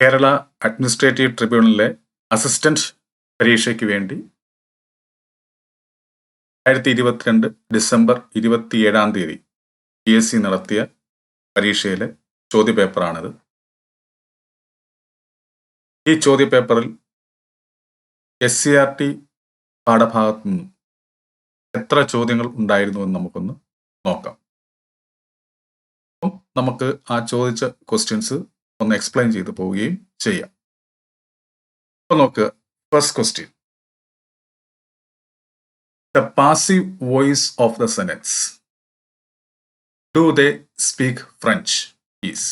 Kerala administrative ട്രിബ്യൂണലിലെ assistant പരീക്ഷയ്ക്ക് വേണ്ടി രണ്ടായിരത്തി ഇരുപത്തിരണ്ട് ഡിസംബർ ഇരുപത്തിയേഴാം തീയതി പി എസ് സി നടത്തിയ പരീക്ഷയിലെ ചോദ്യപേപ്പറാണിത്. ഈ ചോദ്യപേപ്പറിൽ എസ് സി ആർ ടി പാഠഭാഗത്തു നിന്നും എത്ര ചോദ്യങ്ങൾ ഉണ്ടായിരുന്നു എന്ന് നമുക്കൊന്ന് നോക്കാം. നമുക്ക് ആ ചോദിച്ച ക്വസ്റ്റ്യൻസ് ഒന്ന് എക്സ്പ്ലെയിൻ ചെയ്തു പോവുകയും ചെയ്യാം. ഇപ്പൊ നോക്ക് first question the passive voice of the sentence do they speak French is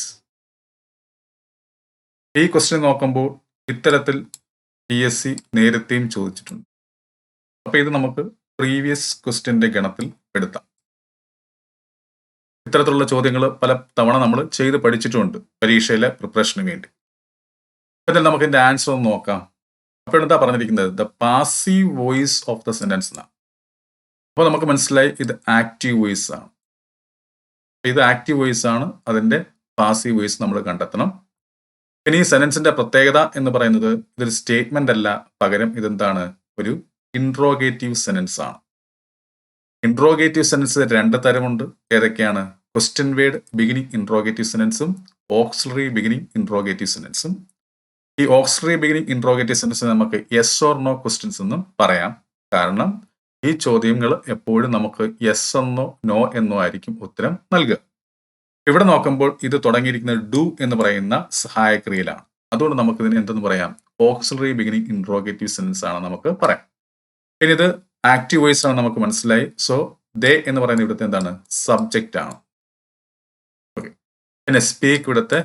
ഈ ക്വസ്റ്റ്യൻ നോക്കുമ്പോൾ ഇത്തരത്തിൽ പി എസ് സി നേരത്തെയും ചോദിച്ചിട്ടുണ്ട്. അപ്പൊ ഇത് നമുക്ക് പ്രീവിയസ് ക്വസ്റ്റ്യന്റെ ഗണത്തിൽ പെടുത്താം ഇത്തരത്തിലുള്ള ചോദ്യങ്ങൾ പല തവണ നമ്മൾ ചെയ്ത് പഠിച്ചിട്ടുമുണ്ട് പരീക്ഷയിലെ പ്രിപ്പറേഷന് വേണ്ടി. എന്നാൽ നമുക്ക് ഇതിന്റെ ആൻസർ ഒന്ന് നോക്കാം. അപ്പോൾ എന്താ പറഞ്ഞിരിക്കുന്നത്? The passive voice of the sentence എന്നാണ്. അപ്പോൾ നമുക്ക് മനസ്സിലായി ഇത് ആക്റ്റീവ് വോയിസ് ആണ്. ഇത് ആക്റ്റീവ് വോയിസ് ആണ്. അതിന്റെ പാസീവ് വോയിസ് നമ്മൾ കണ്ടെത്തണം. ഇനി ഈ സെന്റൻസിന്റെ പ്രത്യേകത എന്ന് പറയുന്നത് ഇതൊരു സ്റ്റേറ്റ്മെന്റ് അല്ല. പകരം ഇതെന്താണ്? ഒരു ഇൻട്രോഗേറ്റീവ് സെന്റൻസ് ആണ്. ഇൻട്രോഗേറ്റീവ് സെന്റൻസ് രണ്ട് തരമുണ്ട്. ഏതൊക്കെയാണ്? ക്വസ്റ്റ്യൻ വേർഡ് ബിഗിനിങ് ഇൻട്രോഗേറ്റീവ് സെന്റൻസും ഓക്സിലറി ബിഗിനിങ് ഇൻട്രോഗേറ്റീവ് സെന്റൻസും ഈ ഓക്സിലറി ബിഗിനിങ് ഇൻട്രോഗേറ്റീവ് സെന്റൻസ് നമുക്ക് യെസ് ഓർ നോ ക്വസ്റ്റ്യൻസ് എന്നും പറയാം. കാരണം ഈ ചോദ്യങ്ങൾ എപ്പോഴും നമുക്ക് യെസ് എന്നോ നോ എന്നോ ആയിരിക്കും ഉത്തരം നൽകുക. ഇവിടെ നോക്കുമ്പോൾ ഇത് തുടങ്ങിയിരിക്കുന്നത് ഡു എന്ന് പറയുന്ന സഹായക്രിയയിലാണ്. അതുകൊണ്ട് നമുക്ക് ഇതിന് എന്തെന്ന് പറയാം? ഓക്സിലറി ബിഗിനിങ് ഇൻട്രോഗേറ്റീവ് സെൻസ് ആണ് നമുക്ക് പറയാം. ഇനി ഇത് ആക്റ്റീവ് വോയിസ് ആണ് നമുക്ക് മനസ്സിലായി. സോ ദേ എന്ന് പറയുന്ന ഇവിടുത്തെ എന്താണ്? സബ്ജക്റ്റ് ആണ്. പിന്നെ സ്പീക്ക് ഇവിടുത്തെ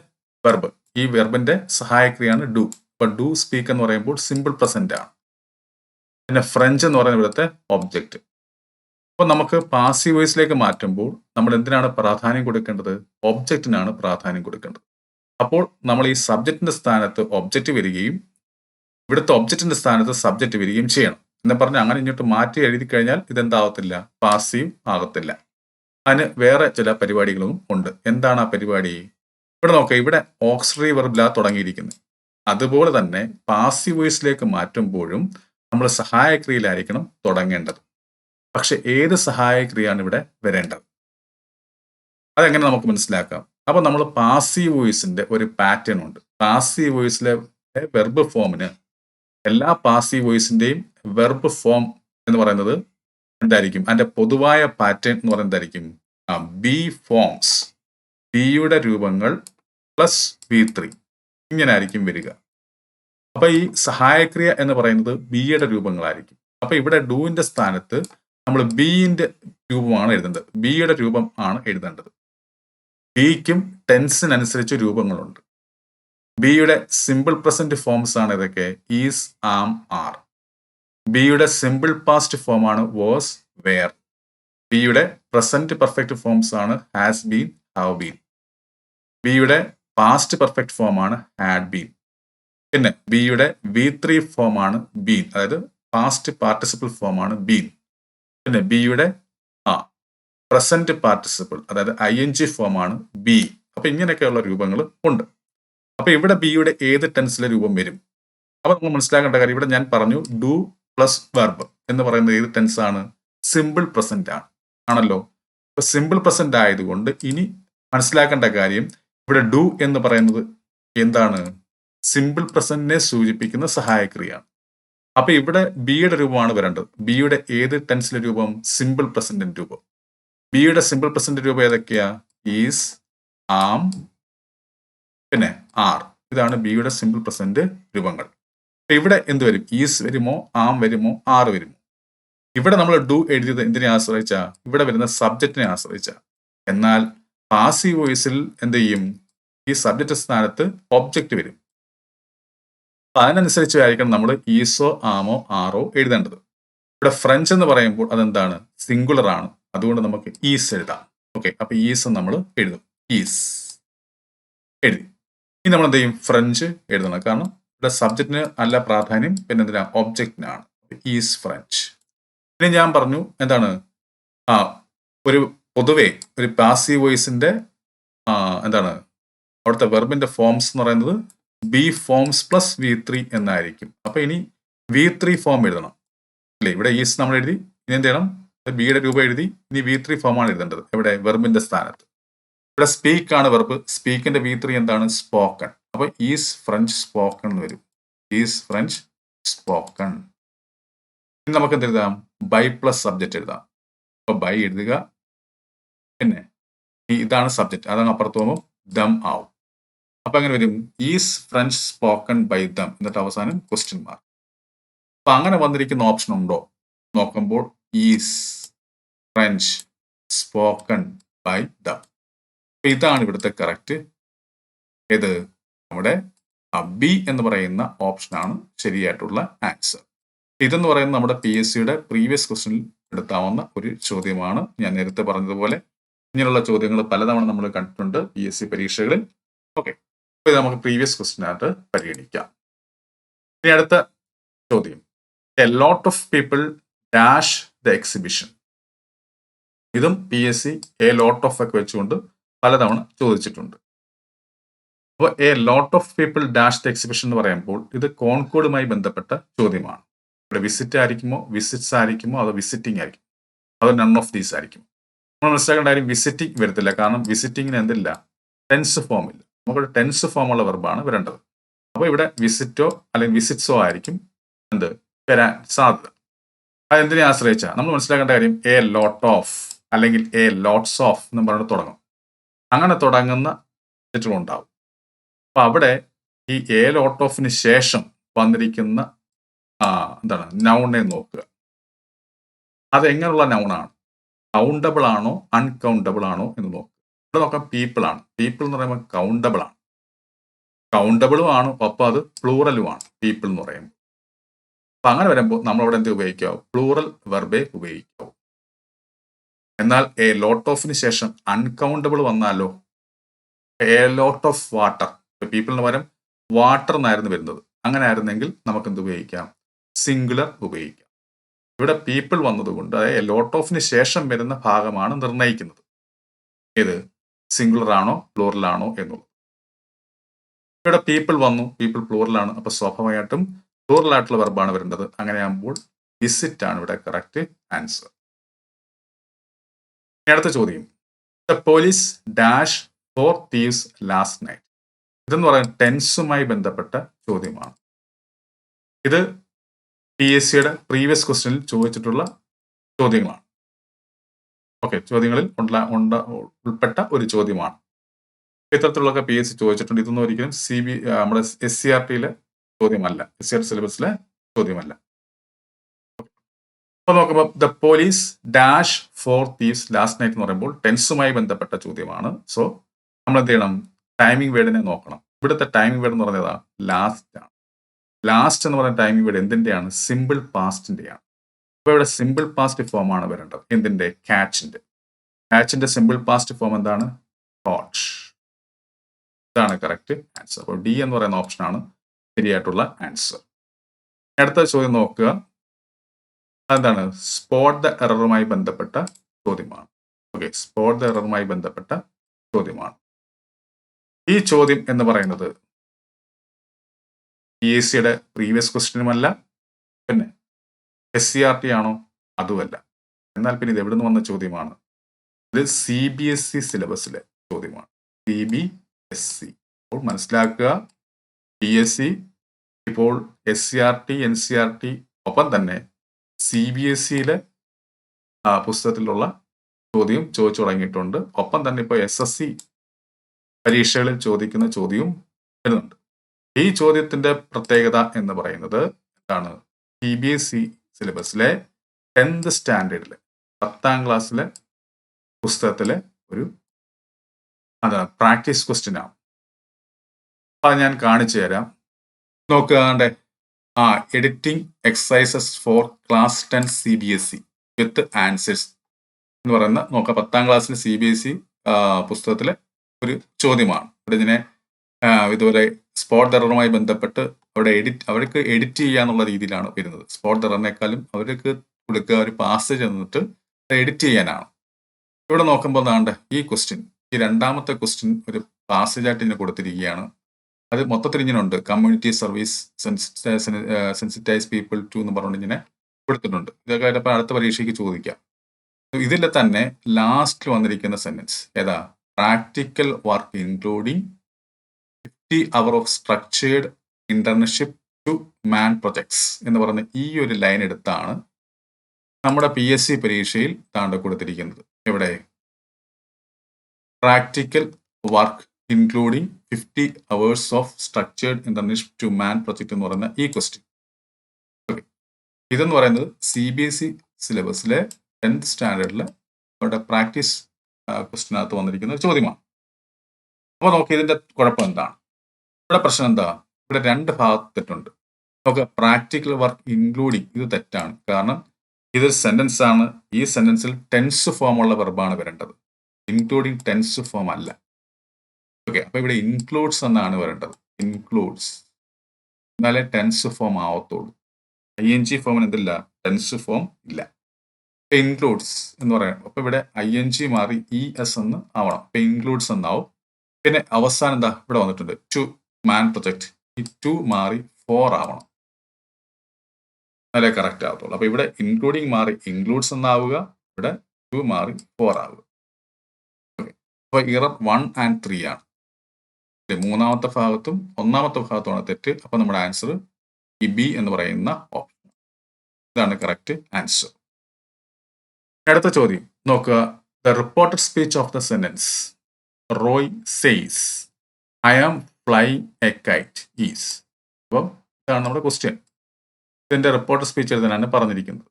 വെർബ് ഈ വെർബിന്റെ സഹായക്രിയാണ് ഡു അപ്പൊ ഡു സ്പീക്ക് എന്ന് പറയുമ്പോൾ സിമ്പിൾ പ്രസന്റ് ആണ്. പിന്നെ ഫ്രഞ്ച് എന്ന് പറയുന്ന ഇവിടുത്തെ ഒബ്ജക്റ്റ് അപ്പോൾ നമുക്ക് പാസീവ് വോയിസിലേക്ക് മാറ്റുമ്പോൾ നമ്മൾ എന്തിനാണ് പ്രാധാന്യം കൊടുക്കേണ്ടത്? ഒബ്ജക്റ്റിനാണ് പ്രാധാന്യം കൊടുക്കേണ്ടത്. അപ്പോൾ നമ്മൾ ഈ സബ്ജക്റ്റിന്റെ സ്ഥാനത്ത് ഒബ്ജക്റ്റ് വരികയും ഇവിടുത്തെ ഒബ്ജക്റ്റിന്റെ സ്ഥാനത്ത് സബ്ജക്റ്റ് വരികയും ചെയ്യണം. എന്ന് പറഞ്ഞാൽ അങ്ങനെ ഇങ്ങോട്ട് മാറ്റി എഴുതി കഴിഞ്ഞാൽ ഇതെന്താവത്തില്ല? പാസീവ് ആകത്തില്ല. അതിന് വേറെ ചില പരിപാടികളും ഉണ്ട്. എന്താണ് ആ പരിപാടി? ഇവിടെ നോക്കുക ഇവിടെ ഓക്സിലറി വെർബിലാ തുടങ്ങിയിരിക്കുന്നത് അതുപോലെ തന്നെ പാസീവ് വോയിസിലേക്ക് മാറ്റുമ്പോഴും നമ്മൾ സഹായക്രിയയിലായിരിക്കണം തുടങ്ങേണ്ടത്. പക്ഷെ ഏത് സഹായക്രിയയാണ് ഇവിടെ വരേണ്ടത്? അതെങ്ങനെ നമുക്ക് മനസ്സിലാക്കാം? അപ്പൊ നമ്മൾ പാസീവ് വോയിസിന്റെ ഒരു പാറ്റേൺ ഉണ്ട്. പാസീവ് വോയിസിലെ വെർബ് ഫോമിന് എല്ലാ പാസീവ് വോയിസിന്റെയും വെർബ് ഫോം എന്ന് പറയുന്നത് എന്തായിരിക്കും? അതിന്റെ പൊതുവായ പാറ്റേൺ എന്ന് പറയുന്നത് എന്തായിരിക്കും? ബി ഫോംസ് ബിയുടെ രൂപങ്ങൾ പ്ലസ് ബി ത്രീ ഇങ്ങനെ ആയിരിക്കും വരിക. അപ്പൊ ഈ സഹായക്രിയ എന്ന് പറയുന്നത് ബിയുടെ രൂപങ്ങളായിരിക്കും. അപ്പൊ ഇവിടെ ഡൂവിന്റെ സ്ഥാനത്ത് നമ്മൾ ബിന്റെ രൂപമാണ് എഴുതേണ്ടത്. ബിയുടെ രൂപം ആണ് എഴുതേണ്ടത്. ബിക്കും ടെൻസിനനുസരിച്ച് രൂപങ്ങളുണ്ട്. ബിയുടെ സിമ്പിൾ പ്രസന്റ് ഫോംസ് ആണ് ഇതൊക്കെ ഈസ് ആം ആർ ബിയുടെ സിമ്പിൾ പാസ്റ്റ് ഫോം ആണ് വാസ് വെയർ ബിയുടെ പ്രസന്റ് പെർഫെക്റ്റ് ഫോംസ് ആണ് ഹാസ് ബീൻ ഹാവ് ബീൻ ബിയുടെ പാസ്റ്റ് പെർഫെക്റ്റ് ഫോം ആണ് ഹാഡ് ബീൻ പിന്നെ ബിയുടെ വി ത്രീ ആണ് ബീൻ അതായത് പാസ്റ്റ് പാർട്ടിസിപ്പിൾ ഫോം ആണ് ബീൻ പിന്നെ ബിയുടെ ആ പ്രസന്റ് പാർട്ടിസിപ്പിൾ അതായത് ഐ എൻ ജി ഫോം ആണ് ബി അപ്പൊ ഇങ്ങനെയൊക്കെയുള്ള രൂപങ്ങൾ ഉണ്ട്. അപ്പൊ ഇവിടെ ബിയുടെ ഏത് ടെൻസിലെ രൂപം വരും? അപ്പൊ നമ്മൾ മനസ്സിലാക്കേണ്ട കാര്യം ഇവിടെ ഞാൻ പറഞ്ഞു ഡു പ്ലസ് വെർബ് എന്ന് പറയുന്നത് ഏത് ടെൻസ് ആണ്? സിമ്പിൾ പ്രസന്റ് ആണ്. ആണല്ലോ? അപ്പൊ സിമ്പിൾ പ്രസന്റ് ആയതുകൊണ്ട് ഇനി മനസ്സിലാക്കേണ്ട കാര്യം ഇവിടെ ഡു എന്ന് പറയുന്നത് എന്താണ്? സിമ്പിൾ പ്രസന്റിനെ സൂചിപ്പിക്കുന്ന സഹായക്രിയ അപ്പൊ ഇവിടെ ബിയുടെ രൂപമാണ് വരേണ്ടത്. ബിയുടെ ഏത് ടെൻസിലെ രൂപം? സിമ്പിൾ പ്രസന്റിന്റെ രൂപം. ബിയുടെ സിമ്പിൾ പ്രസന്റ് രൂപം ഏതൊക്കെയാ? ഈസ് ആം പിന്നെ ആർ ഇതാണ് ബിയുടെ സിമ്പിൾ പ്രസന്റ് രൂപങ്ങൾ. ഇവിടെ എന്ത് വരും? ഈസ് വരുമോ? ആം വരുമോ? ആർ വരുമോ? ഇവിടെ നമ്മൾ ഡു എഴുതിയത് എന്തിനെ ആശ്രയിച്ച? ഇവിടെ വരുന്ന സബ്ജക്റ്റിനെ ആശ്രയിച്ച. എന്നാൽ പാസീവ് വോയിസിൽ എന്ത് ചെയ്യും? ഈ സബ്ജക്റ്റ് സ്ഥാനത്ത് ഒബ്ജക്റ്റ് വരും. അതിനനുസരിച്ച് ആയിരിക്കണം നമ്മൾ ഈസോ ആമോ ആറോ എഴുതേണ്ടത്. ഇവിടെ ഫ്രഞ്ച് എന്ന് പറയുമ്പോൾ അതെന്താണ്? സിംഗുലർ ആണ്. അതുകൊണ്ട് നമുക്ക് ഈസ് എഴുതാം. ഓക്കെ അപ്പൊ ഈസ് നമ്മൾ എഴുതും. ഈസ്. എഴുതി. ഇനി നമ്മൾ എന്ത് ചെയ്യും? ഫ്രഞ്ച് എഴുതണം. കാരണം ഇവിടെ സബ്ജക്റ്റിന് അല്ല പ്രാധാന്യം പിന്നെ എന്തിനാ? ഒബ്ജക്റ്റിനാണ് ഈസ് ഫ്രഞ്ച് പിന്നെ ഞാൻ പറഞ്ഞു എന്താണ്? ആ ഒരു പൊതുവെ ഒരു പാസീവ് വോയിസിന്റെ എന്താണ്? അവിടുത്തെ വെർബിന്റെ ഫോംസ് എന്ന് പറയുന്നത് be forms plus V three എന്നായിരിക്കും. അപ്പൊ ഇനി വി ത്രീ ഫോം എഴുതണം. അല്ലേ? ഇവിടെ ഈസ് നമ്മൾ എഴുതി ഇനി എന്ത് ചെയ്യണം? ബിയുടെ രൂപം എഴുതി ഇനി വി ത്രീ ഫോമാണ് എഴുതേണ്ടത്. ഇവിടെ വെർബിന്റെ സ്ഥാനത്ത്. ഇവിടെ സ്പീക്ക് ആണ് വെർബ് സ്പീക്കിന്റെ വി ത്രീ എന്താണ്? സ്പോക്കൺ അപ്പൊ ഈസ് ഫ്രഞ്ച് സ്പോക്കൺ വരും. Is French spoken. ഇനി നമുക്ക് എന്ത് എഴുതാം? ബൈ പ്ലസ് സബ്ജക്റ്റ് എഴുതാം. അപ്പൊ ബൈ എഴുതുക. പിന്നെ ഇതാണ് സബ്ജക്റ്റ്. അതങ്ങ് അപ്പുറത്ത് പോകുമ്പോൾ ദം ആവും. അപ്പൊ അങ്ങനെ വരും? Is French spoken by them. എന്നിട്ട് അവസാനം ക്വസ്റ്റ്യൻ മാർക്ക്. അപ്പൊ അങ്ങനെ വന്നിരിക്കുന്ന ഓപ്ഷൻ ഉണ്ടോ? നോക്കുമ്പോൾ is French spoken by them. ഇതാണ് ഇവിടുത്തെ കറക്റ്റ്. ഏത്? നമ്മുടെ ബി എന്ന് പറയുന്ന ഓപ്ഷനാണ് ശരിയായിട്ടുള്ള ആൻസർ ഇതെന്ന് പറയുന്നത് നമ്മുടെ പി എസ് സിയുടെ പ്രീവിയസ് ക്വസ്റ്റനിൽ എടുത്താവുന്ന ഒരു ചോദ്യമാണ്. ഞാൻ നേരത്തെ പറഞ്ഞതുപോലെ ഇങ്ങനെയുള്ള ചോദ്യങ്ങൾ പലതവണ നമ്മൾ കണ്ടിട്ടുണ്ട് പി എസ് സി പരീക്ഷകളിൽ. ഓക്കെ ഇത് നമുക്ക് പ്രീവിയസ് ക്വസ്റ്റ്യനായിട്ട് പരിഗണിക്കാം. ഇനി അടുത്ത ചോദ്യം. A lot of people dash the exhibition ഇതും P S C a lot of ഒക്കെ വെച്ചുകൊണ്ട് പലതവണ ചോദിച്ചിട്ടുണ്ട്. അപ്പോൾ a lot of people dash the exhibition എന്ന് പറയുമ്പോൾ ഇത് കോൺകോഡുമായി ബന്ധപ്പെട്ട ചോദ്യമാണ്. ഇവിടെ വിസിറ്റ് ആയിരിക്കുമോ? വിസിറ്റ്സ് ആയിരിക്കുമോ? അതോ വിസിറ്റിംഗ് ആയിരിക്കും അതോ നൺ ഓഫ് ദീസ് ആയിരിക്കും നമ്മൾ മനസ്സിലാക്കേണ്ട കാര്യം വിസിറ്റിംഗ് വരത്തില്ല. കാരണം വിസിറ്റിങ്ങിന് എന്തില്ല? ടെൻസ് ഫോം ഇല്ല. നമുക്കൊരു ടെൻസ് ഫോമുള്ള വെർബാണ് വരേണ്ടത്. അപ്പോൾ ഇവിടെ വിസിറ്റോ അല്ലെങ്കിൽ വിസിറ്റ്സോ ആയിരിക്കും എന്ത്? വരാൻ സാധ്യത. അതെന്തിനെ ആശ്രയിച്ച? നമ്മൾ മനസ്സിലാക്കേണ്ട കാര്യം എ ലോട്ട് ഓഫ് അല്ലെങ്കിൽ എ ലോട്ട്സ് ഓഫ് എന്ന് പറഞ്ഞിട്ട് തുടങ്ങും. അങ്ങനെ തുടങ്ങുന്ന ഉണ്ടാവും അപ്പൊ അവിടെ ഈ എ ലോട്ട് ഓഫിന് ശേഷം വന്നിരിക്കുന്ന എന്താണ് നൗണെ നോക്കുക. അത് എങ്ങനെയുള്ള നൗണാണ് കൗണ്ടബിൾ ആണോ അൺകൗണ്ടബിൾ ആണോ എന്ന് നോക്കുക. ഇവിടെ നോക്കാം പീപ്പിൾ ആണ്. പീപ്പിൾ എന്ന് പറയുമ്പോൾ കൗണ്ടബിൾ ആണ്. കൗണ്ടബിളും ആണ് ഒപ്പം അത് പ്ലൂറലും ആണ് പീപ്പിൾ എന്ന് പറയുമ്പോൾ. അപ്പൊ അങ്ങനെ വരുമ്പോൾ നമ്മൾ അവിടെ എന്ത് ഉപയോഗിക്കാവും? പ്ലൂറൽ വെർബേ ഉപയോഗിക്കാവും. എന്നാൽ എ ലോട്ട് ഓഫിന് ശേഷം അൺകൗണ്ടബിൾ വന്നാലോ? എ ലോട്ട് ഓഫ് വാട്ടർ പീപ്പിളിന് പകരം വാട്ടർ എന്നായിരുന്നു വരുന്നത്. അങ്ങനെ ആയിരുന്നെങ്കിൽ നമുക്ക് എന്ത് ഉപയോഗിക്കാം? സിംഗുലർ ഉപയോഗിക്കാം. ഇവിടെ പീപ്പിൾ വന്നതുകൊണ്ട് അതായത് ലോട്ട് ഓഫിന് ശേഷം വരുന്ന ഭാഗമാണ് നിർണയിക്കുന്നത്. ഏത്? സിംഗുലർ ആണോ പ്ലൂറൽ ആണോ എന്നുള്ളത്. ഇവിടെ പീപ്പിൾ വന്നു. പീപ്പിൾ പ്ലൂറലാണ് അപ്പൊ സ്വാഭാവികമായിട്ടും പ്ലൂറൽ ആയിട്ടുള്ള വെർബാണ് വരേണ്ടത്. അങ്ങനെയാകുമ്പോൾ വിസിറ്റ് ആണ് ഇവിടെ കറക്റ്റ് ആൻസർ അടുത്ത ചോദ്യം. The police dash for thieves last night ഇതെന്ന് പറയുന്നത് ടെൻസുമായി ബന്ധപ്പെട്ട ചോദ്യമാണ്. ഇത് പി എസ് സിയുടെ പ്രീവിയസ് ക്വസ്റ്റ്യനിൽ ചോദിച്ചിട്ടുള്ള ചോദ്യങ്ങളാണ്. ഓക്കെ ചോദ്യങ്ങളിൽ ഉണ്ട ഉൾപ്പെട്ട ഒരു ചോദ്യമാണ്. ഇത്തരത്തിലുള്ളൊക്കെ പി എസ് സി ചോദിച്ചിട്ടുണ്ട്. ഇതൊന്നും ഒരിക്കലും സി ബി നമ്മുടെ എസ് സി ആർ ടിയിലെ ചോദ്യമല്ല. എസ് സി ആർ സിലബസിലെ ചോദ്യമല്ല. അപ്പൊ നോക്കുമ്പോൾ the police dash for thieves last night എന്ന് പറയുമ്പോൾ ടെൻസുമായി ബന്ധപ്പെട്ട ചോദ്യമാണ്. സോ നമ്മൾ എന്ത് ചെയ്യണം? ടൈമിംഗ് വേർഡിനെ നോക്കണം. ഇവിടുത്തെ ടൈമിംഗ് വേർഡ് എന്ന് പറഞ്ഞതാ ലാസ്റ്റ് ആണ്. ലാസ്റ്റ് എന്ന് പറഞ്ഞ ടൈമിംഗ് വേർഡ് എന്തിന്റെയാണ്? സിമ്പിൾ പാസ്റ്റിന്റെയാണ് അപ്പോൾ ഇവിടെ സിമ്പിൾ പാസ്റ്റ് ഫോം ആണ് വരേണ്ടത്. എന്തിന്റെ? കാച്ചിന്റെ കാച്ചിന്റെ സിമ്പിൾ പാസ്റ്റ് ഫോം എന്താണ്? ഹോട്ട് ഇതാണ് കറക്റ്റ് ആൻസർ അപ്പോൾ ഡി എന്ന് പറയുന്ന ഓപ്ഷനാണ് ശരിയായിട്ടുള്ള ആൻസർ അടുത്ത ചോദ്യം നോക്കുക. അതെന്താണ്? സ്പോട്ട് ദ എററുമായി ബന്ധപ്പെട്ട ചോദ്യമാണ്. ഓക്കെ സ്പോട്ട് ദ എററുമായി ബന്ധപ്പെട്ട ചോദ്യമാണ്. ഈ ചോദ്യം എന്ന് പറയുന്നത് പി എസ് സിയുടെ പ്രീവിയസ് ക്വസ്റ്റ്യനുമല്ല പിന്നെ എസ് സി ആർ ടി ആണോ അതുമല്ല. എന്നാൽ പിന്നെ ഇത് എവിടെ നിന്ന് വന്ന ചോദ്യമാണ്? ഇത് സി ബി എസ് സി സിലബസിലെ ചോദ്യമാണ്. സി ബി എസ് സി അപ്പോൾ മനസ്സിലാക്കുക പി എസ് സി ഇപ്പോൾ S C R T N C R T ഒപ്പം തന്നെ സി ബി എസ് സിയിലെ പുസ്തകത്തിലുള്ള ചോദ്യം ചോദിച്ചു തുടങ്ങിയിട്ടുണ്ട്. ഒപ്പം തന്നെ ഇപ്പോൾ എസ് എസ് സി പരീക്ഷകളിൽ ചോദിക്കുന്ന ചോദ്യവും വരുന്നുണ്ട്. ഈ ചോദ്യത്തിന്റെ പ്രത്യേകത എന്ന് പറയുന്നത് എന്താണ്? സി ബി എസ് ഇ സിലബസിലെ ടെൻത്ത് സ്റ്റാൻഡേർഡിലെ പത്താം ക്ലാസ്സിലെ പുസ്തകത്തിലെ ഒരു അതാണ് പ്രാക്ടീസ് ക്വസ്റ്റ്യൻ ആണ്. അത് ഞാൻ കാണിച്ചു തരാം. നോക്കാണ്ട് ആ editing exercises for class ten C B S E with answers എന്ന് പറയുന്ന നോക്കാം പത്താം ക്ലാസ്സിലെ സി ബി എസ് ഇ പുസ്തകത്തിലെ ഒരു ചോദ്യമാണ്. ഇവിടെ ഇതിനെ ഇതുപോലെ സ്പോട്ട് എററുമായി ബന്ധപ്പെട്ട് അവിടെ എഡിറ്റ് അവർക്ക് എഡിറ്റ് ചെയ്യാന്നുള്ള രീതിയിലാണ് വരുന്നത്. സ്പോട്ട് എററിനേക്കാളും അവർക്ക് കൊടുക്കുക ഒരു പാസേജ് എന്നിട്ട് എഡിറ്റ് ചെയ്യാനാണ്. ഇവിടെ നോക്കുമ്പോൾ എന്താണ്ട് ഈ ക്വസ്റ്റ്യൻ ഈ രണ്ടാമത്തെ ക്വസ്റ്റ്യൻ ഒരു പാസേജ് ആയിട്ട് ഇതിനെ കൊടുത്തിരിക്കുകയാണ്. അത് മൊത്തത്തിൽ ഇങ്ങനെ ഉണ്ട്. Community service sensitise people to എന്ന് പറഞ്ഞുകൊണ്ട് ഇങ്ങനെ കൊടുത്തിട്ടുണ്ട്. ഇതൊക്കെ അടുത്ത പരീക്ഷയ്ക്ക് ചോദിക്കാം. ഇതിൽ തന്നെ ലാസ്റ്റിൽ വന്നിരിക്കുന്ന സെന്റൻസ് ഏതാ? Practical work including fifty hour of structured internship to man projects എന്ന് പറയുന്ന ഈ ഒരു ലൈൻ എടുത്താണ് നമ്മുടെ പി എസ് സി പരീക്ഷയിൽ താണ്ട കൊടുത്തിരിക്കുന്നത്. എവിടെ? Practical work including fifty hours of structured internship to man project എന്ന് പറയുന്ന ഈ ക്വസ്റ്റ്യൻ. ഓക്കെ. ഇതെന്ന് പറയുന്നത് സി ബി എസ് ഇ സിലബസിലെ ടെൻത്ത് സ്റ്റാൻഡേർഡിൽ അവരുടെ പ്രാക്ടീസ് ക്വസ്റ്റിനകത്ത് വന്നിരിക്കുന്ന ഒരു ചോദ്യമാണ്. അപ്പോൾ നോക്കി ഇതിന്റെ കുഴപ്പം എന്താണ്? ഇവിടെ പ്രശ്നം എന്താ? ഇവിടെ രണ്ട് ഭാഗത്ത് തെറ്റുണ്ട്. നോക്കുക പ്രാക്ടിക്കൽ വർക്ക് ഇൻക്ലൂഡിങ് ഇത് തെറ്റാണ്. കാരണം ഇതൊരു സെന്റൻസ് ആണ്. ഈ സെന്റൻസിൽ ടെൻസ് ഫോം ഉള്ള വെർബാണ് വരേണ്ടത്. ഇൻക്ലൂഡിങ് ടെൻസ് ഫോം അല്ല. ഓക്കെ അപ്പൊ ഇവിടെ ഇൻക്ലൂഡ്സ് എന്നാണ് വരേണ്ടത്. ഇൻക്ലൂഡ്സ് എന്നാലേ ടെൻസ് ഫോം ആവത്തുള്ളൂ. ഐ എൻ ജി ഫോമിന് എന്തില്ല? ടെൻസ് ഫോം ഇല്ല. ഇൻക്ലൂഡ്സ് എന്ന് പറയാം. അപ്പൊ ഇവിടെ ഐ എൻ ജി മാറി ഇ എസ് എന്ന് ആവണം. പെയിൻക്ലൂഡ്സ് എന്നാവും. പിന്നെ അവസാനം എന്താ ഇവിടെ വന്നിട്ടുണ്ട്. ടു മാൻ പ്രൊജക്ട് ഈ ടു മാറി ഫോർ ആവണം. എന്നാലേ കറക്റ്റ് ആവത്തുള്ളൂ. അപ്പൊ ഇവിടെ ഇൻക്ലൂഡിങ് മാറി ഇൻക്ലൂഡ്സ് എന്നാവുക. ഇവിടെ ടു മാറി ഫോർ ആവുക. അപ്പൊ ഇറർ വൺ ആൻഡ് ത്രീ ആണ്. മൂന്നാമത്തെ ഭാഗത്തും ഒന്നാമത്തെ ഭാഗത്തുമാണ് തെറ്റ്. അപ്പൊ നമ്മുടെ ആൻസർ ഈ ബി എന്ന് പറയുന്ന ഓപ്ഷൻ ഇതാണ് കറക്റ്റ് ആൻസർ അടുത്ത ചോദ്യം. നോക്കുക. The reported speech of the sentence Roy says I am fly a kite is അപ്പം ഇതാണ് നമ്മുടെ ക്വസ്റ്റ്യൻ ഇതിന്റെ റിപ്പോർട്ടഡ് സ്പീച്ച് എഴുതാനാണ് പറഞ്ഞിരിക്കുന്നത്.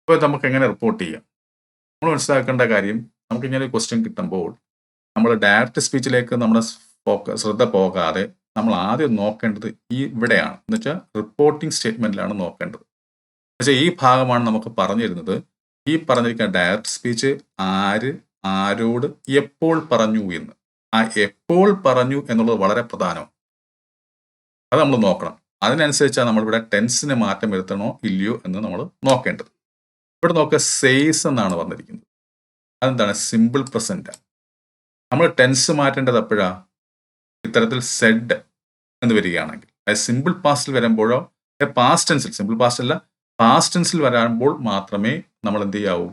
ഇപ്പോൾ നമുക്ക് എങ്ങനെ റിപ്പോർട്ട് ചെയ്യാം? നമ്മൾ മനസ്സിലാക്കേണ്ട കാര്യം നമുക്ക് ഇങ്ങനെ ഒരു ക്വസ്റ്റ്യൻ കിട്ടുമ്പോൾ നമ്മൾ ഡയറക്റ്റ് സ്പീച്ചിലേക്ക് നമ്മുടെ ഫോക്കസ് ശ്രദ്ധ പോകാതെ നമ്മൾ ആദ്യം നോക്കേണ്ടത് ഈ ഇവിടെയാണ്. എന്ന് വെച്ചാൽ റിപ്പോർട്ടിംഗ് സ്റ്റേറ്റ്മെന്റിലാണ് നോക്കേണ്ടത്. പക്ഷേ ഈ ഭാഗമാണ് നമുക്ക് പറഞ്ഞു തരുന്നത് ഈ പറഞ്ഞിരിക്കുന്ന ഡയറക്റ്റ് സ്പീച്ച് ആര് ആരോട് എപ്പോൾ പറഞ്ഞു എന്ന്. ആ എപ്പോൾ പറഞ്ഞു എന്നുള്ളത് വളരെ പ്രധാനമാണ് അത് നമ്മൾ നോക്കണം. അതിനനുസരിച്ചാണ് നമ്മളിവിടെ ടെൻസിന് മാറ്റം വരുത്തണോ ഇല്ലയോ എന്ന് നമ്മൾ നോക്കേണ്ടത്. ഇവിടെ നോക്കുക സെയ്സ് എന്നാണ് പറഞ്ഞിരിക്കുന്നത്. അതെന്താണ്? സിമ്പിൾ പ്രസന്റ് നമ്മൾ ടെൻസ് മാറ്റേണ്ടത് എപ്പോഴാ? ഇത്തരത്തിൽ സെഡ് എന്ന് വരികയാണെങ്കിൽ. അത് സിമ്പിൾ പാസ്റ്റിൽ വരുമ്പോഴോ? പാസ്റ്റ് ടെൻസിൽ സിമ്പിൾ പാസ്റ്റ് അല്ല പാസ്റ്റ് ടെൻസിൽ വരുമ്പോൾ മാത്രമേ നമ്മൾ എന്ത് ചെയ്യാവൂ?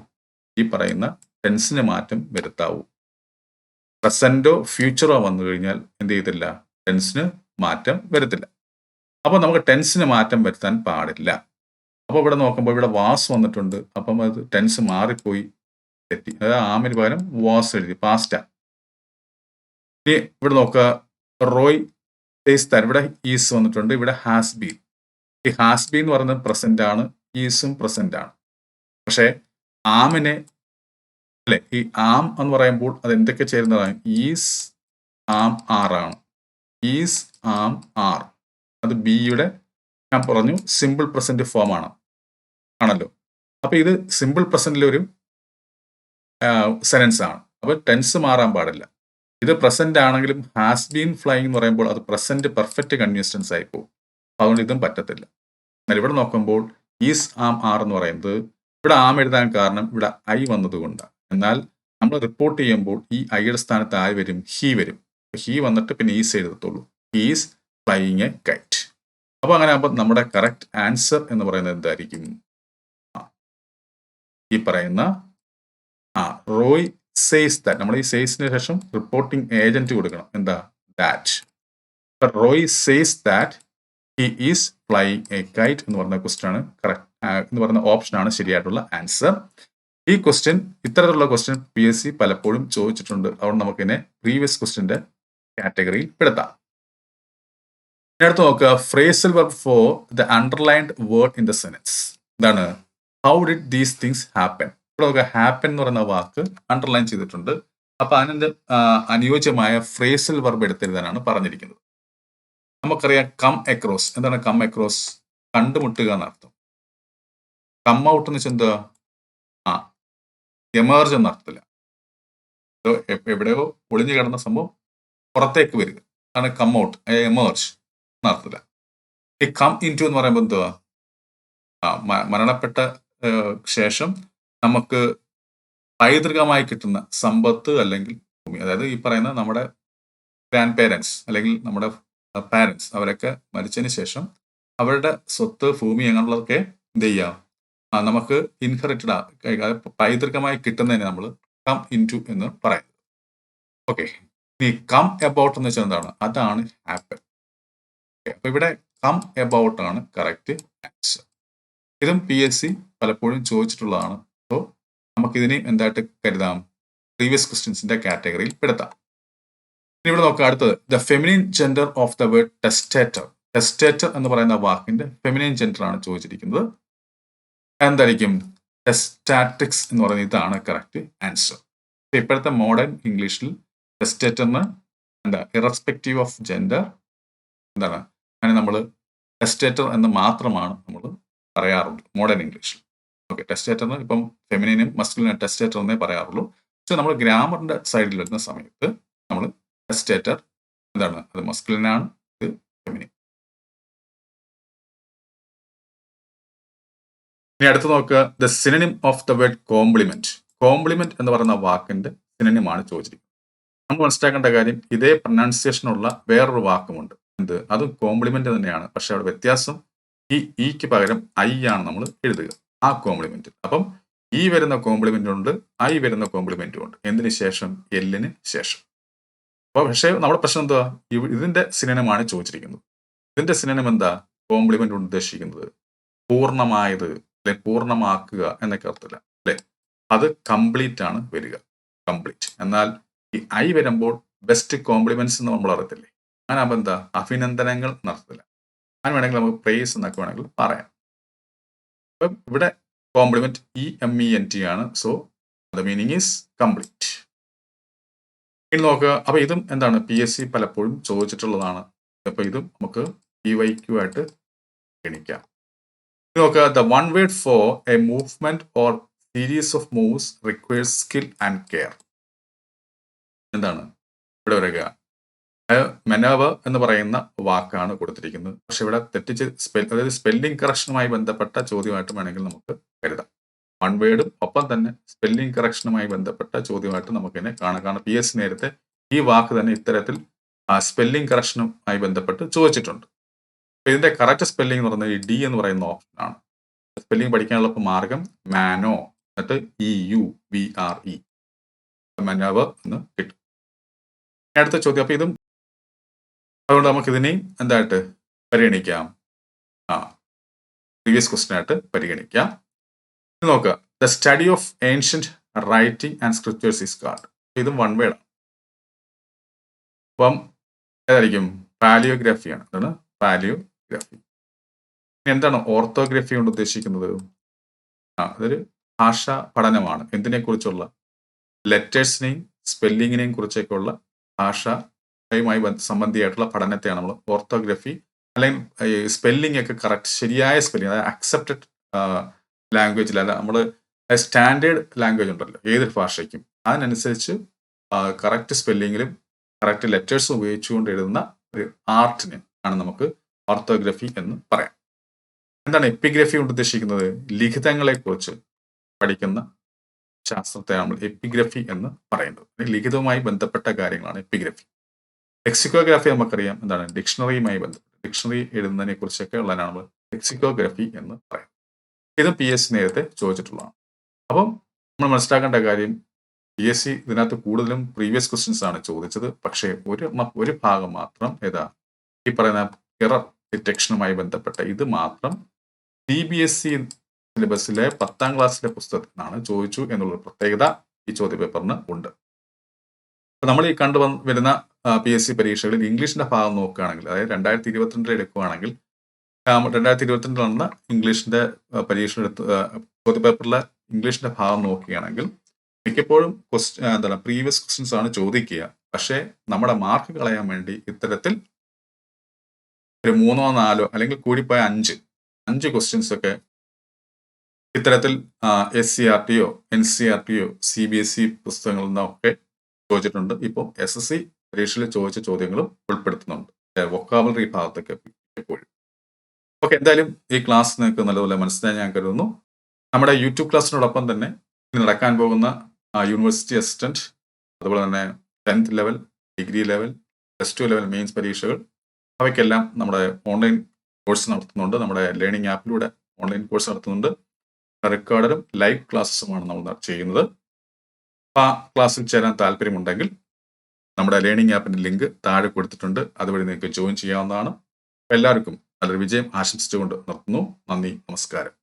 ഈ പറയുന്ന ടെൻസിന് മാറ്റം വരുത്താവൂ. പ്രസന്റോ ഫ്യൂച്ചറോ വന്നു കഴിഞ്ഞാൽ എന്ത് ചെയ്തില്ല ടെൻസിന് മാറ്റം വരത്തില്ല. അപ്പോൾ നമുക്ക് ടെൻസിന് മാറ്റം വരുത്താൻ പാടില്ല. അപ്പോൾ ഇവിടെ നോക്കുമ്പോൾ ഇവിടെ വാസ് വന്നിട്ടുണ്ട്. അപ്പം അത് ടെൻസ് മാറിപ്പോയി. തെറ്റി. അതായത് ആമിന് പകരം വാസ് എഴുതി. പാസ്റ്റാ ഇനി ഇവിടെ നോക്കുക. റോയ് ഇവിടെ ഈസ് വന്നിട്ടുണ്ട്. ഇവിടെ ഹാസ് ബീൻ ഈ ഹാസ് ബി എന്ന് പറയുന്നത് പ്രസന്റ് ആണ് ഈസും പ്രസന്റ് ആണ്. പക്ഷേ ആമിനെ അല്ലെ ഈ ആം എന്ന് പറയുമ്പോൾ അത് എന്തൊക്കെ ചേരുന്നതാണ്? ഈസ് ആം ആർ ആണ്. Is am are. അത് ബിയുടെ ഞാൻ പറഞ്ഞു സിമ്പിൾ പ്രസന്റ് ഫോം ആണ്. ആണല്ലോ. അപ്പൊ ഇത് സിമ്പിൾ പ്രസന്റിലെ ഒരു സെനൻസ് ആണ്. അപ്പൊ ടെൻസ് മാറാൻ പാടില്ല. ഇത് പ്രസന്റ് ആണെങ്കിലും ഹാസ് ബീൻ ഫ്ലൈങ് എന്ന് പറയുമ്പോൾ അത് പ്രസന്റ് പെർഫെക്റ്റ് കൺവ്യൂസ് ടെൻസ് ആയി പോകും. അതുകൊണ്ട് ഇതും പറ്റത്തില്ല. എന്നാൽ ഇവിടെ നോക്കുമ്പോൾ ഈസ് ആം ആർ എന്ന് പറയുന്നത് ഇവിടെ ആം എഴുതാൻ കാരണം ഇവിടെ ഐ വന്നതുകൊണ്ടാണ്. എന്നാൽ നമ്മൾ റിപ്പോർട്ട് ചെയ്യുമ്പോൾ ഈ ഐയുടെ സ്ഥാനത്ത് ആയി വരും? ഹി വരും. ഹി വന്നിട്ട് പിന്നെ is എഴുതത്തുള്ളൂ. Is flying a kite. അപ്പോൾ അങ്ങനെ ആകുമ്പോൾ നമ്മുടെ കറക്റ്റ് ആൻസർ എന്ന് പറയുന്നത് എന്തായിരിക്കും? ഈ പറയുന്ന ആ റോയ് സേസ് ദാറ്റ്. നമ്മൾ ഈ സേസിന് ശേഷം റിപ്പോർട്ടിംഗ് ഏജന്റ് കൊടുക്കണം. എന്താ? That. Roy says that he is flying a kite എന്ന് പറഞ്ഞ ക്വസ്റ്റ്യൻ ആണ്. കറക്റ്റ് എന്ന് പറഞ്ഞ ഓപ്ഷൻ ആണ് ശരിയായിട്ടുള്ള ആൻസർ ഈ ക്വസ്റ്റ്യൻ ഇത്തരത്തിലുള്ള ക്വസ്റ്റ്യൻ പി എസ് സി പലപ്പോഴും ചോദിച്ചിട്ടുണ്ട്. അതുകൊണ്ട് നമുക്കിതിനെ പ്രീവിയസ് ക്വസ്റ്റ്യന്റെ കാറ്റഗറിയിൽ പെടുത്താം. അടുത്ത് നോക്കുക. Phrasal verb for the underlined word in the sentence ഇതാണ് how did these things happen ഇവിടെ നോക്കുക. ഹാപ്പൻ എന്ന് പറയുന്ന വാക്ക് അണ്ടർലൈൻ ചെയ്തിട്ടുണ്ട്. അപ്പൊ അതിന്റെ അനുയോജ്യമായ ഫ്രേസൽ വർബ് എടുത്തെഴുതാനാണ് പറഞ്ഞിരിക്കുന്നത്. നമുക്കറിയാം കം അക്രോസ് എന്താണ് കം അക്രോസ് കണ്ടുമുട്ടുക എന്നർത്ഥം കം ഔട്ട് എന്ന് വെച്ചാൽ എന്താ ആ എമേർജ് എന്ന അർത്ഥത്തില്ല എവിടെയോ ഒളിഞ്ഞു കിടന്ന സംഭവം പുറത്തേക്ക് വരിക. ആണ് കം ഔട്ട് എമേർജ് എന്ന അർത്ഥത്തില്ല ഈ കം ഇൻ ടു എന്ന് പറയുമ്പോൾ എന്തുവാ? ആ മരണപ്പെട്ട ശേഷം നമുക്ക് പൈതൃകമായി കിട്ടുന്ന സമ്പത്ത് അല്ലെങ്കിൽ ഭൂമി. അതായത് ഈ പറയുന്ന നമ്മുടെ ഗ്രാൻഡ് പേരൻസ് അല്ലെങ്കിൽ നമ്മുടെ പാരൻസ് അവരൊക്കെ മരിച്ചതിന് ശേഷം അവരുടെ സ്വത്ത് ഭൂമി അങ്ങനെയുള്ളതൊക്കെ എന്ത് ചെയ്യാം? നമുക്ക് ഇൻഹെറിറ്റഡ് പൈതൃകമായി കിട്ടുന്നതിനെ നമ്മൾ കം ഇൻ ടു എന്ന് പറയുന്നത് ഓക്കെ ഈ കം എബൌട്ട് എന്ന് വെച്ചാൽ എന്താണ്? അതാണ് ആപ്പിൾ അപ്പൊ ഇവിടെ കം എബൌട്ട് ആണ് കറക്റ്റ് ആൻസർ ഇതും പി എസ് സി പലപ്പോഴും ചോദിച്ചിട്ടുള്ളതാണ്. അപ്പോൾ നമുക്കിതിനെയും എന്തായിട്ട് കരുതാം? പ്രീവിയസ് ക്വസ്റ്റ്യൻസിന്റെ കാറ്റഗറിയിൽ പെടുത്താം. ഇനി ഇവിടെ നോക്കുക അടുത്തത്. The feminine gender of the word testator testator എന്ന് പറയുന്ന വാക്കിന്റെ ഫെമിനിൻ ജെൻഡർ ആണ് ചോദിച്ചിരിക്കുന്നത്. എന്തായിരിക്കും? ടെസ്റ്റാറ്റിക്സ് എന്ന് പറയുന്നത് ഇതാണ് കറക്റ്റ് ആൻസർ ഇപ്പോഴത്തെ മോഡേൺ ഇംഗ്ലീഷിൽ ടെസ്റ്റേറ്ററിന് എന്താ? ഇറസ്പെക്റ്റീവ് ഓഫ് ജെൻഡർ എന്താണ്? അങ്ങനെ നമ്മൾ ടെസ്റ്റേറ്റർ എന്ന് മാത്രമാണ് നമ്മൾ പറയാറുള്ളൂ മോഡേൺ ഇംഗ്ലീഷിൽ ഓക്കെ ടെസ്റ്റേറ്ററിന് ഇപ്പം ഫെമിനിനും മസ്കുലിനും ടെസ്റ്റേറ്റർ എന്നേ പറയാറുള്ളൂ. പക്ഷെ നമ്മൾ ഗ്രാമറിന്റെ സൈഡിൽ വരുന്ന സമയത്ത് നമ്മൾ ടെസ്റ്റേറ്റർ എന്താണ് അത് മസ്കുലിനാണ് ഇത് ഫെമിനിൻ ഇനി അടുത്ത് നോക്കുക. The synonym of the word compliment compliment എന്ന് പറയുന്ന വാക്കിന്റെ സിനനിമാണ് ചോദിച്ചിരിക്കുന്നത്. നമ്മൾ മനസ്സിലാക്കേണ്ട കാര്യം ഇതേ പ്രൊനൗൺസിയേഷനുള്ള വേറൊരു വാക്കുമുണ്ട്. എന്ത്? അത് കോംപ്ലിമെന്റ് തന്നെയാണ്. പക്ഷെ അവിടെ വ്യത്യാസം ഈ ഇക്ക് പകരം ഐ ആണ് നമ്മൾ എഴുതുക. ആ കോംപ്ലിമെന്റ് അപ്പം ഈ വരുന്ന കോംപ്ലിമെന്റ് ഉണ്ട്. ഐ വരുന്ന കോംപ്ലിമെന്റും ഉണ്ട്. എന്തിനു ശേഷം? എല്ലിന് ശേഷം. അപ്പോൾ പക്ഷേ നമ്മുടെ പ്രശ്നം എന്താ? ഇതിന്റെ സിനിമമാണ് ചോദിച്ചിരിക്കുന്നത്. ഇതിന്റെ സിനിമ എന്താ? കോംപ്ലിമെന്റ് ഉദ്ദേശിക്കുന്നത് പൂർണമായത് അല്ലെ പൂർണമാക്കുക എന്നൊക്കെ അർത്ഥമില്ല അല്ലെ? അത് കംപ്ലീറ്റ് ആണ് വരിക. കംപ്ലീറ്റ്. എന്നാൽ ഈ ഐ വരുമ്പോൾ ബെസ്റ്റ് കോംപ്ലിമെന്റ്സ് എന്ന് നമ്മൾ അറിയത്തില്ലേ? അങ്ങനെ എന്താ? അഭിനന്ദനങ്ങൾ നടത്തില്ല. അങ്ങനെ വേണമെങ്കിൽ നമുക്ക് പ്രേസ് എന്നൊക്കെ വേണമെങ്കിൽ പറയാം. അപ്പം ഇവിടെ compliment E M E N T ആണ്. So the meaning is complete നോക്കുക അപ്പൊ ഇതും എന്താണ്? പി എസ് സി പലപ്പോഴും ചോദിച്ചിട്ടുള്ളതാണ്. അപ്പൊ ഇതും നമുക്ക് പി വൈ ക്യു ആയിട്ട് ഗണിക്കാം. നോക്കുക the one word for a movement or series of moves requires skill and care എന്താണ്? ഇവിടെ വരിക മെനവ് എന്ന് പറയുന്ന വാക്കാണ് കൊടുത്തിരിക്കുന്നത്. പക്ഷെ ഇവിടെ തെറ്റിച്ച് സ്പെൽ അതായത് സ്പെല്ലിംഗ് കറക്ഷനുമായി ബന്ധപ്പെട്ട ചോദ്യമായിട്ട് വേണമെങ്കിൽ നമുക്ക് കരുതാം വൺ വേർഡും ഒപ്പം തന്നെ സ്പെല്ലിംഗ് കറക്ഷനുമായി ബന്ധപ്പെട്ട ചോദ്യമായിട്ട് നമുക്കിതിനെ കാണാം. പി എസ് നേരത്തെ ഈ വാക്ക് തന്നെ ഇത്തരത്തിൽ സ്പെല്ലിംഗ് കറക്ഷനുമായി ബന്ധപ്പെട്ട് ചോദിച്ചിട്ടുണ്ട്. അപ്പൊ ഇതിന്റെ കറക്റ്റ് സ്പെല്ലിംഗ് എന്ന് പറയുന്നത് ഡി എന്ന് പറയുന്ന ഓപ്ഷൻ ആണ്. സ്പെല്ലിംഗ് പഠിക്കാനുള്ള മാർഗം മാനോ എന്നിട്ട് E U V R E manoeuvre എന്ന് കിട്ടും. അടുത്ത ചോദ്യം. അപ്പൊ ഇതും അതുകൊണ്ട് നമുക്ക് ഇതിനെയും എന്തായിട്ട് പരിഗണിക്കാം? ആ പ്രീവിയസ് ക്വസ്റ്റ്യൻ ആയിട്ട് പരിഗണിക്കാം. നോക്കുക the study of ancient writing and scriptures is called ഇതും വൺ വേഡ് അപ്പം ഏതായിരിക്കും? പാലിയോഗ്രാഫിയാണ് അതാണ് പാലിയോഗ്രാഫി എന്താണ് ഓർത്തോഗ്രഫി കൊണ്ട് ഉദ്ദേശിക്കുന്നത്? ആ അതൊരു ഭാഷാ പഠനമാണ്. എന്തിനെ കുറിച്ചുള്ള ലെറ്റേഴ്സിനെയും സ്പെല്ലിങ്ങിനെയും കുറിച്ചൊക്കെ ഉള്ള ഭാഷയുമായി സംബന്ധിയായിട്ടുള്ള പഠനത്തെയാണ് നമ്മൾ ഓർത്തോഗ്രഫി അല്ലെങ്കിൽ സ്പെല്ലിംഗ് ഒക്കെ കറക്റ്റ് ശരിയായ സ്പെല്ലിംഗ് അതായത് അക്സെപ്റ്റഡ് ലാംഗ്വേജിൽ അല്ല നമ്മൾ സ്റ്റാൻഡേർഡ് ലാംഗ്വേജ് ഉണ്ടല്ലോ ഏതൊരു ഭാഷയ്ക്കും. അതിനനുസരിച്ച് കറക്റ്റ് സ്പെല്ലിങ്ങിലും കറക്റ്റ് ലെറ്റേഴ്സും ഉപയോഗിച്ചുകൊണ്ട് എഴുതുന്ന ഒരു ആർട്ടിന് ആണ് നമുക്ക് ഓർത്തോഗ്രഫി എന്ന് പറയാം. എന്താണ് എപ്പിഗ്രഫി കൊണ്ട് ഉദ്ദേശിക്കുന്നത്? ലിഖിതങ്ങളെ കുറിച്ച് പഠിക്കുന്ന ശാസ്ത്രത്തെ നമ്മൾ എപ്പിഗ്രഫി എന്ന് പറയുന്നത്. ലിഖിതവുമായി ബന്ധപ്പെട്ട കാര്യങ്ങളാണ് എപ്പിഗ്രഫി ലെക്സിക്കോഗ്രാഫി നമുക്കറിയാം. എന്താണ്? ഡിക്ഷണറിയുമായി ബന്ധപ്പെട്ട്. ഡിക്ഷണറി എഴുതുന്നതിനെ കുറിച്ചൊക്കെ ഉള്ളതാണ് നമ്മൾ ലെക്സിക്കോഗ്രഫി എന്ന് പറയുന്നത്. ഇത് പി എസ് സി നേരത്തെ ചോദിച്ചിട്ടുള്ളതാണ്. അപ്പം നമ്മൾ മനസ്സിലാക്കേണ്ട കാര്യം പി എസ് സി ഇതിനകത്ത് കൂടുതലും പ്രീവിയസ് ക്വസ്റ്റ്യൻസ് ആണ് ചോദിച്ചത്. പക്ഷേ ഒരു ഒരു ഭാഗം മാത്രം ഏതാ ഈ പറയുന്ന എറർ ഡിറ്റക്ഷനുമായി ബന്ധപ്പെട്ട ഇത് മാത്രം സി ബി എസ് സി സിലബസിലെ പത്താം ക്ലാസ്സിലെ പുസ്തകത്തിൽ നിന്നാണ് ചോദിച്ചു എന്നുള്ള പ്രത്യേകത ഈ ചോദ്യ പേപ്പറിന് ഉണ്ട് നമ്മൾ ഈ കണ്ടു വരുന്ന പി എസ് സി പരീക്ഷകളിൽ ഇംഗ്ലീഷിന്റെ ഭാഗം നോക്കുകയാണെങ്കിൽ അതായത് രണ്ടായിരത്തി ഇരുപത്തിരണ്ടിൽ എടുക്കുകയാണെങ്കിൽ രണ്ടായിരത്തി ഇരുപത്തിരണ്ടിൽ നടന്ന ഇംഗ്ലീഷിന്റെ പരീക്ഷ ചോദ്യപേപ്പറിലെ ഇംഗ്ലീഷിന്റെ ഭാഗം നോക്കുകയാണെങ്കിൽ മിക്കപ്പോഴും ക്വസ്റ്റ്യൻ എന്താണ് പ്രീവിയസ് ക്വസ്റ്റ്യൻസ് ആണ് ചോദിക്കുക. പക്ഷേ നമ്മുടെ മാർക്ക് കളയാൻ വേണ്ടി ഇത്തരത്തിൽ ഒരു മൂന്നോ നാലോ അല്ലെങ്കിൽ കൂടിപ്പോയ അഞ്ച് അഞ്ച് ക്വസ്റ്റ്യൻസ് ഒക്കെ ഇത്തരത്തിൽ എസ് സി ആർ ടിയോ എൻ സി ആർ ടിയോ സി ബി എസ് ഇ പുസ്തകങ്ങളിൽ നിന്നൊക്കെ ചോദിച്ചിട്ടുണ്ട്. ഇപ്പം എസ് എസ് സി പരീക്ഷയിൽ ചോദിച്ച ചോദ്യങ്ങളും ഉൾപ്പെടുത്തുന്നുണ്ട്. വൊക്കാബുലറി ഭാഗത്തൊക്കെ ഓക്കെ എന്തായാലും ഈ ക്ലാസ് നിങ്ങൾക്ക് നല്ലപോലെ മനസ്സിലായി ഞാൻ കരുതുന്നു. നമ്മുടെ യൂട്യൂബ് ക്ലാസ്സിനോടൊപ്പം തന്നെ നടക്കാൻ പോകുന്ന യൂണിവേഴ്സിറ്റി അസിസ്റ്റന്റ് അതുപോലെ തന്നെ tenth level degree level plus two level mains പരീക്ഷകൾ അവയ്ക്കെല്ലാം നമ്മുടെ ഓൺലൈൻ കോഴ്സ് നടത്തുന്നുണ്ട്. നമ്മുടെ ലേണിംഗ് ആപ്പിലൂടെ ഓൺലൈൻ കോഴ്സ് നടത്തുന്നുണ്ട്. റെക്കോർഡറും ലൈവ് ക്ലാസ്സുമാണ് നമ്മൾ ചെയ്യുന്നത്. ആ ക്ലാസ്സിൽ ചേരാൻ താല്പര്യമുണ്ടെങ്കിൽ നമ്മുടെ ലേണിംഗ് ആപ്പിന്റെ ലിങ്ക് താഴെ കൊടുത്തിട്ടുണ്ട്. അതുവഴി നിങ്ങൾക്ക് ജോയിൻ ചെയ്യാവുന്നതാണ്. എല്ലാവർക്കും നല്ലൊരു വിജയം ആശംസിച്ചുകൊണ്ട് നിർത്തുന്നു. നന്ദി നമസ്കാരം.